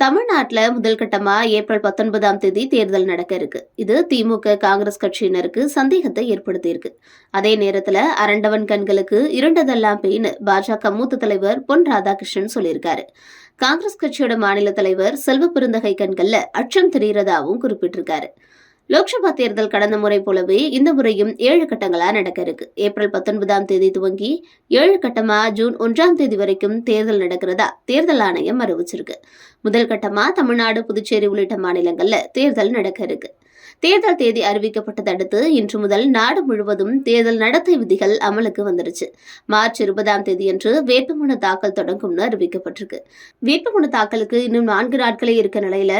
தமிழ்நாட்டில் முதல் கட்டமா ஏப்ரல் பத்தொன்பதாம் தேதி தேர்தல் நடக்க இருக்கு. இது திமுக காங்கிரஸ் கட்சியினருக்கு சந்தேகத்தை ஏற்படுத்தியிருக்கு அதே நேரத்தில் அரண்டவன் கண்களுக்கு இரண்டதெல்லாம் பெயின் பாஜக மூத்த தலைவர் பொன் ராதாகிருஷ்ணன் சொல்லியிருக்காரு. காங்கிரஸ் கட்சியோட மாநில தலைவர் செல்வ பெருந்தகை கண்கள்ல அச்சம் தெரிகிறதாவும் குறிப்பிட்டிருக்காரு. லோக்சபா தேர்தல் கடந்த முறை போலவே இந்த முறையும் ஏழு கட்டங்களா நடக்க இருக்கு. ஏப்ரல் பத்தொன்பதாம் தேதி துவங்கி ஏழு கட்டமா ஜூன் ஒன்றாம் தேதி வரைக்கும் தேர்தல் நடக்கிறதா தேர்தல் ஆணையம் அறிவிச்சிருக்கு. முதல் கட்டமா தமிழ்நாடு புதுச்சேரி உள்ளிட்ட மாநிலங்கள்ல தேர்தல் நடக்க இருக்கு. தேர்தல் தேதி அறிவிக்கப்பட்டதை அடுத்து இன்று முதல் நாடு முழுவதும் தேர்தல் நடத்தை விதிகள் அமலுக்கு வந்துருச்சு. மார்ச் இருபதாம் தேதியன்று வேட்புமனு தாக்கல் தொடங்கும்னு அறிவிக்கப்பட்டிருக்கு. வேட்புமனு தாக்கலுக்கு இன்னும் நான்கு நாட்களே இருக்க நிலையில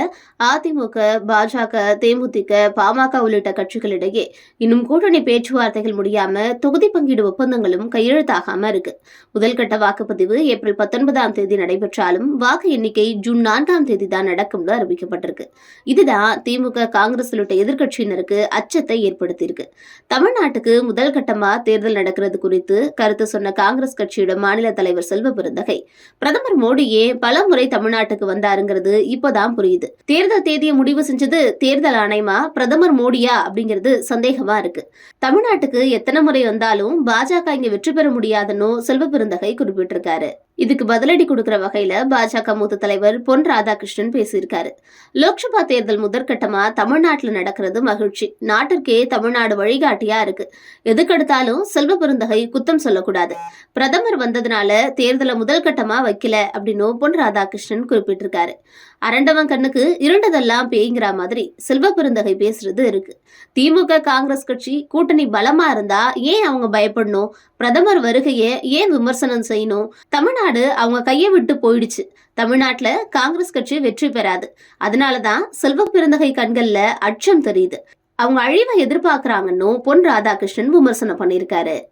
அதிமுக பாஜக தேமுதிக பாமக உள்ளிட்ட கட்சிகளிடையே இன்னும் கூட்டணி பேச்சுவார்த்தைகள் முடியாம தொகுதி பங்கீடு ஒப்பந்தங்களும் கையெழுத்தாகாம இருக்கு. முதல்கட்ட வாக்குப்பதிவு ஏப்ரல் பத்தொன்பதாம் தேதி நடைபெற்றாலும் வாக்கு எண்ணிக்கை ஜூன் நான்காம் தேதி தான் நடக்கும்னு அறிவிக்கப்பட்டிருக்கு. இதுதான் திமுக காங்கிரஸ் மாவட்ட எதிர்க்கட்சியினருக்கு அச்சத்தை ஏற்படுத்தியிருக்கு. தமிழ்நாட்டுக்கு முதல் கட்டமா தேர்தல் நடக்கிறது குறித்து கருத்து சொன்ன காங்கிரஸ் கட்சியோட மாநில தலைவர் செல்வ பெருந்தகை பிரதமர் மோடியே பல முறை தமிழ்நாட்டுக்கு வந்தாருங்கிறது இப்போதான் புரியுது. தேர்தல் தேதியை முடிவு செஞ்சது தேர்தல் ஆணையமா பிரதமர் மோடியா அப்படிங்கிறது சந்தேகமா இருக்கு. தமிழ்நாட்டுக்கு எத்தனை முறை வந்தாலும் பாஜக இங்க வெற்றி பெற முடியாதுன்னு செல்வ பெருந்தகை குறிப்பிட்டிருக்காரு. இதுக்கு பதிலடி கொடுக்கிற வகையில பாஜக மூத்த தலைவர் பொன் ராதாகிருஷ்ணன் பேசியிருக்காரு. லோக்சபா தேர்தல் முதற்கட்டமா தமிழ்நாட்டுல நடக்கிறது மகிழ்ச்சி. நாட்டிற்கே தமிழ்நாடு வழிகாட்டியா இருக்கு. எதுக்கெடுத்தாலும் செல்வ பெருந்தகை குத்தம் சொல்லக்கூடாது. பிரதமர் வந்ததுனால தேர்தலை முதல் கட்டமா வைக்கல அப்படின்னு பொன் ராதாகிருஷ்ணன் குறிப்பிட்டிருக்காரு. அரண்டவன் கண்ணுக்கு இருண்டதெல்லாம் பேய்ங்கிற மாதிரி செல்வ பெருந்தகை பேசுறது இருக்கு. திமுக காங்கிரஸ் கட்சி கூட்டணி பலமா இருந்தா ஏன் அவங்க பயப்படணும்? பிரதமர் வருகையை ஏன் விமர்சனம் செய்யணும்? தமிழ்நாடு அவங்க கையை விட்டு போயிடுச்சு. தமிழ்நாட்டுல காங்கிரஸ் கட்சி வெற்றி பெறாது. அதனாலதான் செல்வ பிறந்தகை கண்கள்ல அச்சம் தெரியுது. அவங்க அழிவை எதிர்பார்க்கறாங்கன்னு பொன் ராதாகிருஷ்ணன் விமர்சனம் பண்ணியிருக்காரு.